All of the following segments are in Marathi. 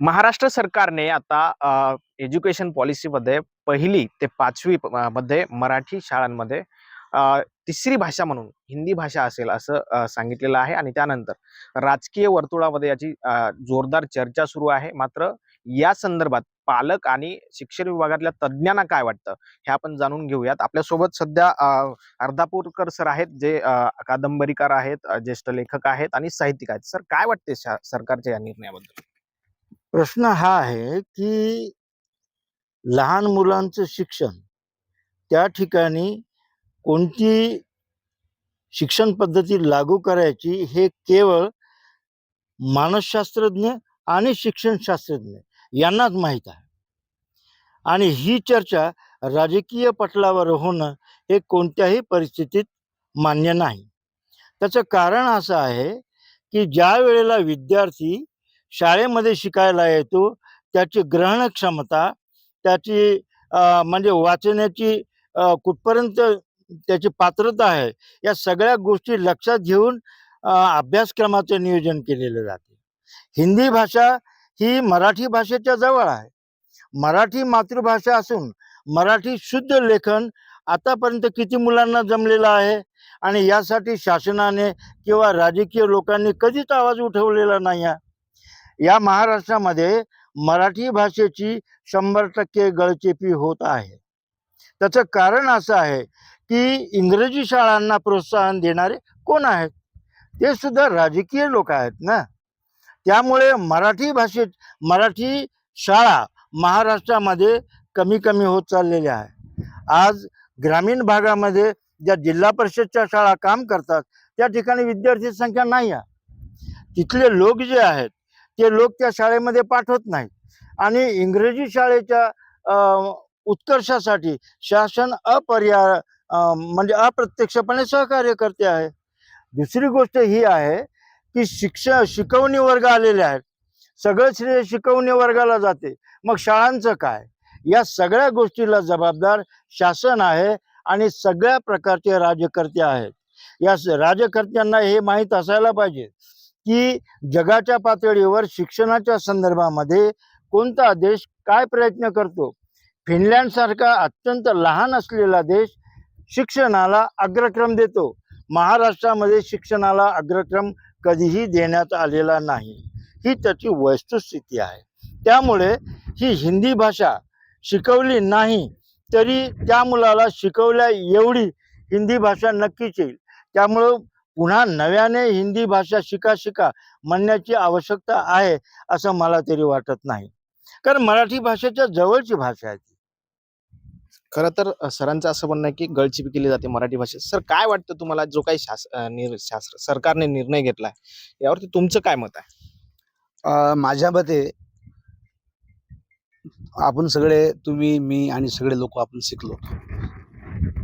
महाराष्ट्र सरकारने आता एज्युकेशन पॉलिसीमध्ये पहिली ते पाचवी मध्ये मराठी शाळांमध्ये तिसरी भाषा म्हणून हिंदी भाषा असेल असं सांगितलेलं आहे. आणि त्यानंतर राजकीय वर्तुळामध्ये याची जोरदार चर्चा सुरू आहे. मात्र या संदर्भात पालक आणि शिक्षण विभागातल्या तज्ज्ञांना काय वाटतं हे आपण जाणून घेऊयात. आपल्यासोबत सध्या अर्धापूरकर सर आहेत जे कादंबरीकार आहेत ज्येष्ठ लेखक आहेत आणि साहित्यिक आहेत. सर काय वाटते शा- सरकारच्या या निर्णयाबद्दल? प्रश्न हा आहे की लहान मुलांचं शिक्षण त्या ठिकाणी कोणती शिक्षण पद्धती लागू करायची हे केवळ मानसशास्त्रज्ञ आणि शिक्षणशास्त्रज्ञ यांनाच माहीत आहे. आणि ही चर्चा राजकीय पटलावर होणं हे कोणत्याही परिस्थितीत मान्य नाही. त्याचं कारण असं आहे की ज्या वेळेला विद्यार्थी शाळेमध्ये शिकायला येतो त्याची ग्रहण क्षमता त्याची म्हणजे वाचण्याची कुठपर्यंत त्याची पात्रता आहे या सगळ्या गोष्टी लक्षात घेऊन अभ्यासक्रमाचे अभ्यासक्रमाचं नियोजन केलेलं जाते. हिंदी भाषा ही मराठी भाषेच्या जवळ आहे. मराठी मातृभाषा असून मराठी शुद्ध लेखन आतापर्यंत किती मुलांना जमलेलं आहे आणि यासाठी शासनाने किंवा राजकीय लोकांनी कधीच आवाज उठवलेला नाही आहे. या महाराष्ट्रामध्ये मराठी भाषेची शंभर टक्के गळचेपी होत आहे. त्याचं कारण असं आहे की इंग्रजी शाळांना प्रोत्साहन देणारे कोण आहेत? ते सुद्धा राजकीय लोक आहेत ना. त्यामुळे मराठी भाषेत मराठी शाळा महाराष्ट्रामध्ये कमी कमी होत चाललेल्या आहे आज ग्रामीण भागामध्ये ज्या जिल्हा परिषदच्या शाळा काम करतात त्या ठिकाणी विद्यार्थी संख्या नाही आहे तिथले लोक जे आहेत ते लोक त्या शाळेमध्ये पाठवत नाहीत आणि इंग्रजी शाळेच्या उत्कर्षासाठी शासन अपर्याय म्हणजे अप्रत्यक्षपणे सहकार्य करते आहे. दुसरी गोष्ट ही आहे की शिक्षण शिकवणी वर्ग आलेले आहेत. सगळं श्रेय शिकवणी वर्गाला जाते. मग शाळांचं काय? या सगळ्या गोष्टीला जबाबदार शासन आहे आणि सगळ्या प्रकारचे राज्यकर्ते आहेत. या राज्यकर्त्यांना हे माहीत असायला पाहिजे. की जगाच्या पातळीवर शिक्षणाच्या संदर्भामध्ये कोणता देश काय प्रयत्न करतो? फिनलँडसारखा अत्यंत लहान असलेला देश शिक्षणाला अग्रक्रम देतो. महाराष्ट्रामध्ये शिक्षणाला अग्रक्रम कधीही देण्यात आलेला नाही. ही त्याची वस्तुस्थिती आहे. त्यामुळे ही हिंदी भाषा शिकवली नाही तरी त्या मुलाला शिकवल्या एवढी हिंदी भाषा नक्कीच येईल. त्यामुळं पुन्हा नव्याने हिंदी भाषा शिका शिका म्हणण्याची आवश्यकता आहे असं मला तरी वाटत नाही. कारण मराठी भाषेच्या जवळची भाषा आहे ती. खरं तर सरांचं असं म्हणणं आहे की गळचिपी केली जाते मराठी भाषेत सर काय वाटतं तुम्हाला जो काही शास अ, निर- शास्त्र सरकारने निर्णय घेतलाय यावरती तुमचं काय मत आहे? माझ्या मते आपण सगळे तुम्ही मी आणि सगळे लोक आपण शिकलो.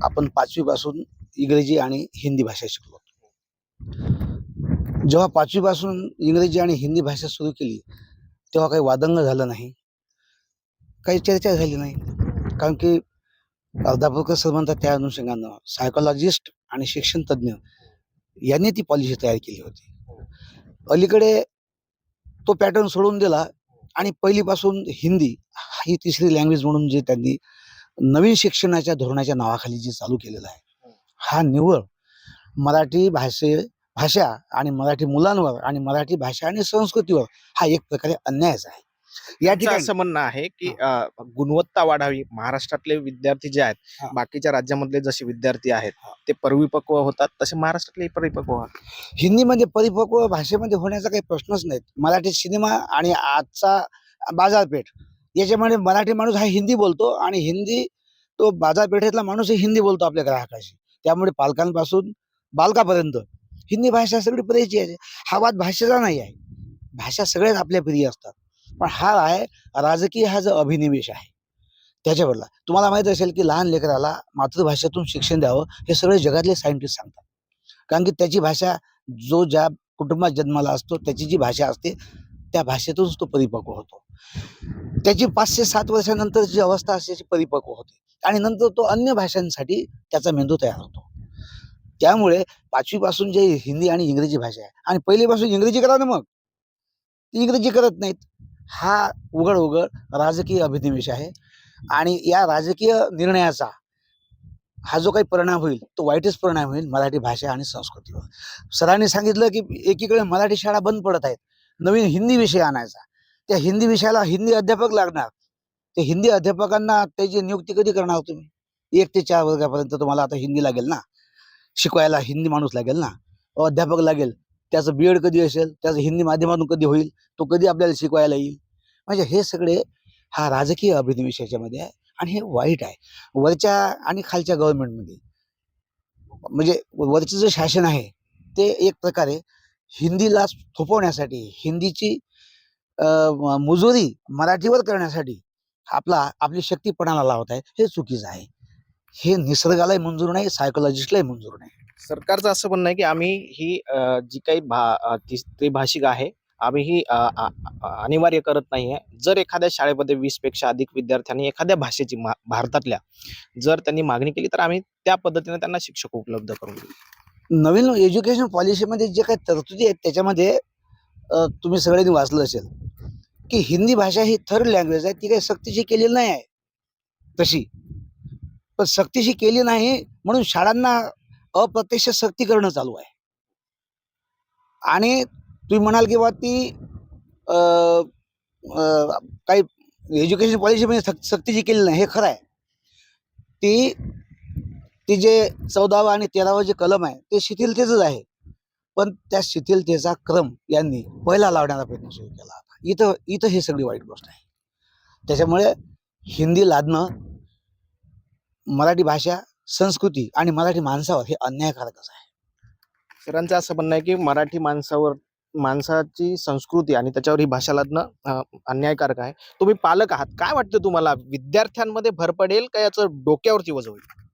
आपण पाचवीपासून इंग्रजी आणि हिंदी भाषा शिकलो. जेव्हा पाचवीपासून इंग्रजी आणि हिंदी भाषा सुरू केली तेव्हा काही वादंग झालं नाही. काही चर्चा झाली नाही. कारण की अर्धापूरकर सर म्हणतात त्या अनुषंगानं सायकोलॉजिस्ट आणि शिक्षण तज्ज्ञ यांनी ती पॉलिसी तयार केली होती. अलीकडे तो पॅटर्न सोडून दिला आणि पहिलीपासून हिंदी ही तिसरी लँग्वेज म्हणून जे त्यांनी नवीन शिक्षणाच्या धोरणाच्या नावाखाली जे चालू केलेलं आहे हा निवळ मराठी भाषे भाषा आणि मराठी मुलांवर आणि मराठी भाषा आणि संस्कृतीवर हा एक प्रकारे अन्यायच आहे. या ठिकाणी असं म्हणणं आहे की गुणवत्ता वाढावी. महाराष्ट्रातले विद्यार्थी जे आहेत. बाकीच्या राज्यामधले जसे विद्यार्थी आहेत ते परिपक्व होतात तसे महाराष्ट्रातले परिपक्व होतात. हिंदीमध्ये परिपक्व भाषेमध्ये होण्याचा काही प्रश्नच नाहीत. मराठी सिनेमा आणि आजचा बाजारपेठ याच्यामध्ये मराठी माणूस हा हिंदी बोलतो आणि हिंदी तो बाजारपेठेतला माणूसही हिंदी बोलतो आपल्या ग्राहकाशी. त्यामुळे पालकांपासून बालकापर्यंत. हिंदी भाषा सगळी प्रियची आहे. हा वाद भाषेचा नाही आहे. भाषा सगळ्याच आपल्या प्रिय असतात. पण हा आहे राजकीय हा जो अभिनिवेश आहे. त्याच्यावरला. तुम्हाला माहीत असेल की लहान लेकराला मातृभाषेतून शिक्षण द्यावं हे सगळे जगातले सायंटिस्ट सांगतात. कारण की त्याची भाषा जो ज्या कुटुंबात जन्माला असतो त्याची जी भाषा असते त्या भाषेतूनच तो परिपक्व होतो. त्याची पाचशे सात वर्षानंतर जी अवस्था असते परिपक्व होते. आणि नंतर तो अन्य भाषांसाठी त्याचा मेंदू तयार होतो. त्यामुळे पाचवीपासून जे हिंदी आणि इंग्रजी भाषा आहे आणि पहिलीपासून इंग्रजी करा ना मग. ती इंग्रजी करत नाहीत. हा उघड उघड राजकीय अभिनिवेश आहे. आणि या राजकीय निर्णयाचा हा जो काही परिणाम होईल तो वाईटच परिणाम होईल मराठी भाषा आणि संस्कृतीवर. सरांनी सांगितलं की एकीकडे मराठी शाळा बंद पडत आहेत नवीन हिंदी विषय आणायचा. त्या हिंदी विषयाला हिंदी अध्यापक लागणार. ते हिंदी अध्यापकांना त्याची नियुक्ती कधी करणार तुम्ही? एक ते चार वर्गापर्यंत तुम्हाला आता हिंदी लागेल ना? शिकवायला हिंदी माणूस लागेल ना? अध्यापक लागेल. त्याचं बी एड कधी असेल? त्याचं हिंदी माध्यमातून कधी होईल? तो कधी आपल्याला शिकवायला येईल? म्हणजे हे सगळे हा राजकीय अभिनिवेश याच्यामध्ये आहे आणि हे वाईट आहे. वरच्या आणि खालच्या गव्हर्नमेंटमध्ये म्हणजे वरचं जे शासन आहे ते एक प्रकारे हिंदीला थोपवण्यासाठी हिंदीची अ, मराठीवर करण्यासाठी आपला आपली शक्तीपणाला लावत आहे. हे चुकीचं आहे. हे निसर्गालाही मंजूर नाही सायकोलॉजिस्टलाही मंजूर नाही. सरकारचं असं म्हणणं आहे की आम्ही ही जी काही भा त्रिभाषिक आहे आम्ही ही अनिवार्य करत नाहीये जर एखाद्या शाळेमध्ये वीसपेक्षा अधिक विद्यार्थ्यांनी एखाद्या भाषेची मा- भारतातल्या जर त्यांनी मागणी केली तर आम्ही त्या पद्धतीने त्यांना शिक्षक उपलब्ध करून देऊ. नवीन एज्युकेशन पॉलिसीमध्ये जे काही तरतुदी आहेत त्याच्यामध्ये तुम्ही सगळ्यांनी वाचलं असेल की हिंदी भाषा ही थर्ड लँग्वेज आहे ती काही सक्तीची केलेली नाही आहे तशी. पण सक्तीशी केली नाही म्हणून शाळांना अप्रत्यक्ष सक्ती करणं चालू आहे. आणि तुम्ही म्हणाल की बा ती काही एज्युकेशन पॉलिसीमध्ये सक सक्तीची केली नाही हे खरं आहे. ती ती जे चौदावा आणि तेरावा जे कलम आहे ते शिथिलतेचंच आहे. पण त्या शिथिलतेचा क्रम यांनी पहिला लावण्याचा प्रयत्न सुरू केला होता. इथं इथं ही सगळी वाईट गोष्ट आहे. त्याच्यामुळे हिंदी लादणं मराठी भाषा संस्कृती आणि मराठी माणसावर हे अन्यायकारकच आहे. सरांचं असं म्हणणं आहे की मराठी माणसावर माणसाची संस्कृती आणि त्याच्यावर ही भाषा लादणं अन्यायकारक आहे. तुम्ही पालक आहात. काय वाटतं तुम्हाला? विद्यार्थ्यांमध्ये भर पडेल का याचं डोक्यावरती वजन होईल?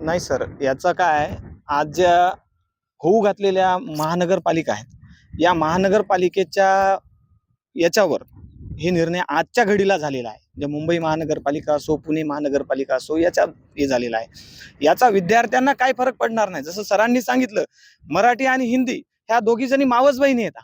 नाही सर. याचं काय आहे, आज ज्या होऊ घातलेल्या महानगरपालिका आहेत या महानगरपालिकेच्या याच्यावर हे निर्णय आजच्या घडीला झालेला आहे. म्हणजे मुंबई महानगरपालिका असो पुणे महानगरपालिका असो याच्या हे झालेला आहे. याचा विद्यार्थ्यांना काय फरक पडणार नाही? जसं सरांनी सांगितलं मराठी आणि हिंदी ह्या दोघी जणी मावस बहिणी येतात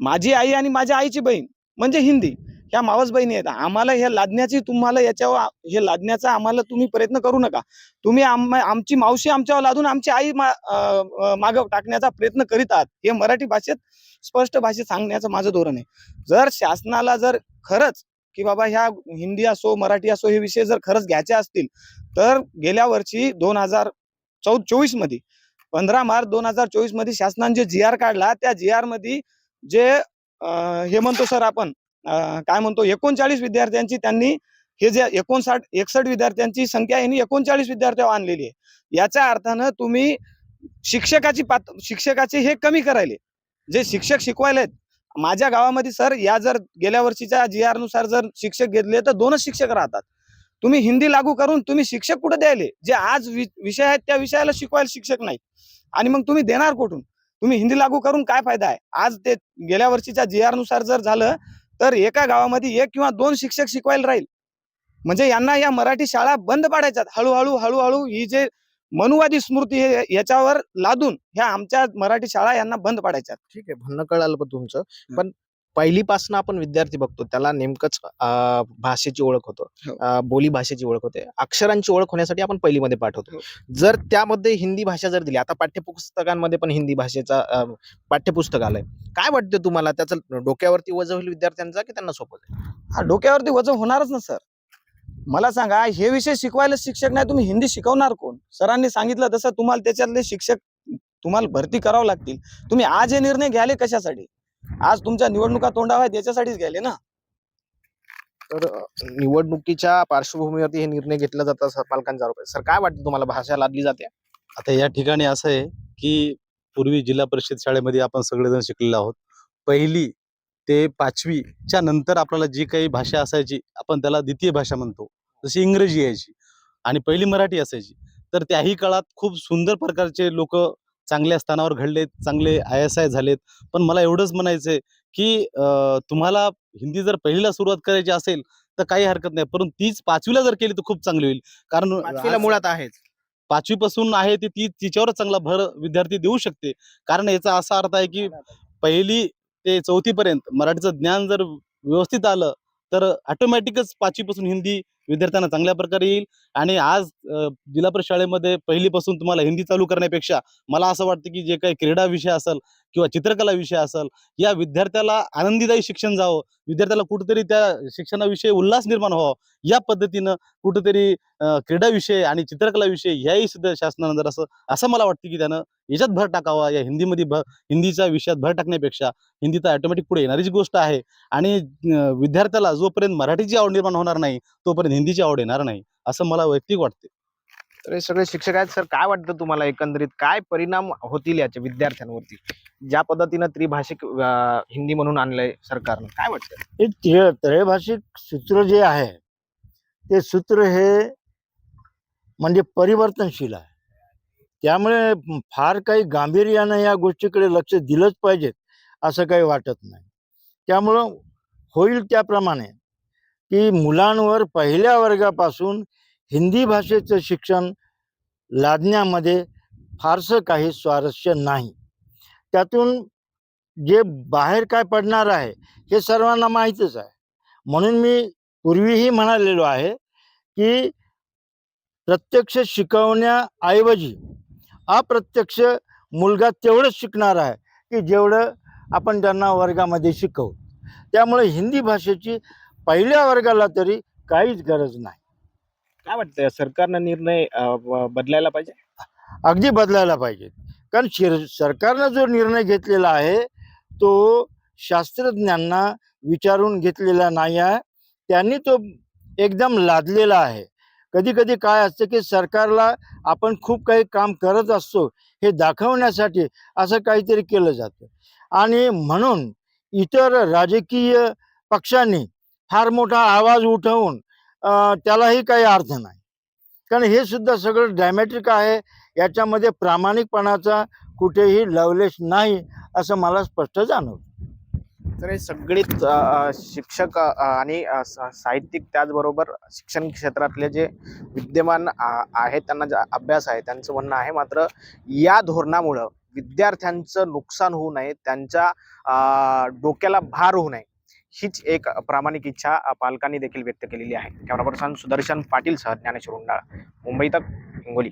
माझी आई आणि माझ्या आईची बहीण म्हणजे हिंदी ह्या मावस बहिणी येतात आम्हाला हे लादण्याची तुम्हाला याच्यावर हे लादण्याचा आम्हाला तुम्ही प्रयत्न करू नका. तुम्ही आमची मावशी आमच्यावर लादून आमची आई माग टाकण्याचा प्रयत्न करीत आहात. हे मराठी भाषेत स्पष्ट भाषेत सांगण्याचं माझं धोरण आहे. जर शासनाला जर खरंच की बाबा ह्या हिंदी असो मराठी असो हे विषय जर खरंच घ्यायचे असतील तर गेल्या वर्षी दोन हजार चौ चोवीसमध्ये पंधरा मार्च दोन हजार चोवीसमध्ये शासनाने जे जी आर काढला त्या जी आरमध्ये जे हे म्हणतो सर आपण काय म्हणतो एकोणचाळीस विद्यार्थ्यांची त्यांनी हे जे एकोणसाठ एकसठ विद्यार्थ्यांची संख्या यांनी एकोणचाळीस विद्यार्थ्यावर आणलेली आहे. याच्या अर्थानं तुम्ही शिक्षकाची पात शिक्षकाचे हे कमी करायले. जे शिक्षक शिकवायलेत आहेत माझ्या गावामध्ये सर या जर गेल्या वर्षीच्या जी आरनुसार जर शिक्षक घेतले तर दोनच शिक्षक राहतात. तुम्ही हिंदी लागू करून तुम्ही शिक्षक कुठे द्यायले? जे आज विषय आहेत त्या विषयाला शिकवायला शिक्षक नाही. आणि मग तुम्ही देणार कुठून? तुम्ही हिंदी लागू करून काय फायदा आहे? आज ते गेल्या वर्षीच्या जी आरनुसार जर झालं तर एका गावामध्ये एक किंवा दोन शिक्षक शिकवायला राहील. म्हणजे यांना या मराठी शाळा बंद पाडायच्यात. हळूहळू हळूहळू ही जे मनुवादी स्मृती हे याच्यावर लादून ह्या आमच्या मराठी शाळा यांना बंद पाडायच्यात. ठीक आहे म्हणणं कळालं पण तुमचं. पण पहिलीपासून आपण विद्यार्थी बघतो त्याला नेमकंच भाषेची ओळख होतो. हो. बोली भाषेची ओळख होते. अक्षरांची ओळख होण्यासाठी आपण पहिलीमध्ये पाठवतो जर त्यामध्ये हिंदी भाषा जर दिली आता पाठ्यपुस्तकांमध्ये पण हिंदी भाषेचा पाठ्यपुस्तक आलंय. काय वाटतं तुम्हाला? त्याचं डोक्यावरती वजन होईल विद्यार्थ्यांचा की त्यांना सोपं जाईल? हा डोक्यावरती वजन होणारच ना सर. मला सांगा हे विषय शिकवायला शिक्षक नाही तुम्ही हिंदी शिकवणार कोण? सरांनी सांगितलं तसं तुम्हाला त्याच्यातले शिक्षक तुम्हाला भरती करावं लागतील. तुम्ही आज हे निर्णय घ्याले कशासाठी? आज तुमच्या निवडणुका तोंडाव्या याच्यासाठीच घ्यायले ना? तर निवडणुकीच्या पार्श्वभूमीवरती हे निर्णय घेतला जातात सर पालकांचा आरोप सर काय वाटतं तुम्हाला? भाषा लादली जाते. आता या ठिकाणी असं आहे की पूर्वी जिल्हा परिषद शाळेमध्ये आपण सगळेजण शिकलेलो आहोत. पहिली ते पाचवीच्या नंतर आपल्याला जी काही भाषा असायची आपण त्याला द्वितीय भाषा म्हणतो. जशी इंग्रजी यायची आणि पहिली मराठी असायची. तर त्याही काळात खूप सुंदर प्रकारचे लोक चांगल्या स्थानावर घडलेत चांगले आय एस आय झालेत. पण मला एवढंच म्हणायचंय की तुम्हाला हिंदी जर पहिलीला सुरुवात करायची असेल तर काही हरकत नाही. परंतु तीच पाचवीला जर केली तर खूप चांगली होईल. कारण मुळात आहेच. पाचवीपासून आहे ती ती तिच्यावरच चांगला भर विद्यार्थी देऊ शकते. कारण याचा असा अर्थ आहे की पहिली ते चौथीपर्यंत मराठीचं ज्ञान जर व्यवस्थित आलं तर ऑटोमॅटिकच पाचवीपासून हिंदी विद्यार्थ्यांना चांगल्या प्रकारे येईल. आणि आज जिल्हा परिषद शाळेमध्ये पहिलीपासून तुम्हाला हिंदी चालू करण्यापेक्षा मला असं वाटतं की जे काही क्रीडा विषय असेल किंवा चित्रकला विषय असेल या विद्यार्थ्याला आनंदीदायी शिक्षण जावं. विद्यार्थ्याला कुठेतरी त्या शिक्षणाविषयी उल्हास निर्माण व्हावा. या पद्धतीनं कुठेतरी अ, क्रीडा विषय आणि चित्रकला विषय ह्याही सुद्धा शासनानं जर असं असं मला वाटतं की त्यानं याच्यात भर टाकावा. या हिंदीमध्ये भर हिंदीच्या विषयात भर टाकण्यापेक्षा हिंदी तर ऑटोमॅटिक पुढे येणारीच गोष्ट आहे. आणि विद्यार्थ्याला जोपर्यंत मराठीची आवड निर्माण होणार नाही तोपर्यंत हिंदीची आवड येणार नाही असं मला वैयक्तिक वाटते. तर हे सगळे शिक्षक आहेत सर काय वाटतं तुम्हाला एकंदरीत? काय परिणाम होतील याचे विद्यार्थ्यांवरती? ज्या पद्धतीनं त्रिभाषिक अं, हिंदी म्हणून आणलंय सरकारनं काय वाटतं? हे त्रि त्रयभाषिक सूत्र जे आहे ते सूत्र हे म्हणजे परिवर्तनशील आहे. त्यामुळे फार काही गांभीर्यानं या गोष्टीकडे लक्ष दिलंच पाहिजेत असं काही वाटत नाही. त्यामुळं होईल त्याप्रमाणे की मुलांवर पहिल्या वर्गापासून हिंदी भाषेचं शिक्षण लादण्यामध्ये फारसं काही स्वारस्य नाही. त्यातून जे बाहेर काय पडणार आहे हे सर्वांना माहीतच आहे. म्हणून मी पूर्वीही म्हणालेलो आहे की प्रत्यक्ष शिकवण्याऐवजी अप्रत्यक्ष मुलगा तेवढंच शिकणार आहे की जेवढं आपण त्यांना वर्गामध्ये शिकवू. त्यामुळे हिंदी भाषेची पहिल्या वर्गाला तरी काहीच गरज नाही. काय वाटतं सरकारनं निर्णय अं, ब- बदलायला पाहिजे? अगदी बदलायला पाहिजे. कारण शिर सरकारनं जो निर्णय घेतलेला आहे तो शास्त्रज्ञांना विचारून घेतलेला नाही आहे. त्यांनी तो एकदम लादलेला आहे. कधी कधी काय असतं की सरकारला आपण खूप काही काम करत असतो हे दाखवण्यासाठी असं काहीतरी केलं जातं. आणि म्हणून इतर राजकीय पक्षांनी फार मोठा आवाज उठवून त्यालाही काही अर्थ नाही. कारण हे सुद्धा सगळं ड्रॅमॅटिक आहे. याच्यामध्ये प्रामाणिकपणाचा कुठेही लवलेश नाही असं मला स्पष्ट जाणवतं. तर हे सगळेच शिक्षक आणि सा- साहित्यिक त्याचबरोबर शिक्षण क्षेत्रातले जे विद्यमान आ- आहेत त्यांना जे अभ्यास आहे त्यांचं म्हणणं आहे मात्र या धोरणामुळं विद्यार्थ्यांचं नुकसान होऊ नये त्यांच्या डोक्याला भार होऊ नये. हीच एक प्रामाणिक इच्छा पालकांनी देखील व्यक्त केलेली आहे. Camera person Sudarshan Patil sir Dnyaneshwar Undal. Mumbai तक हिंगोली.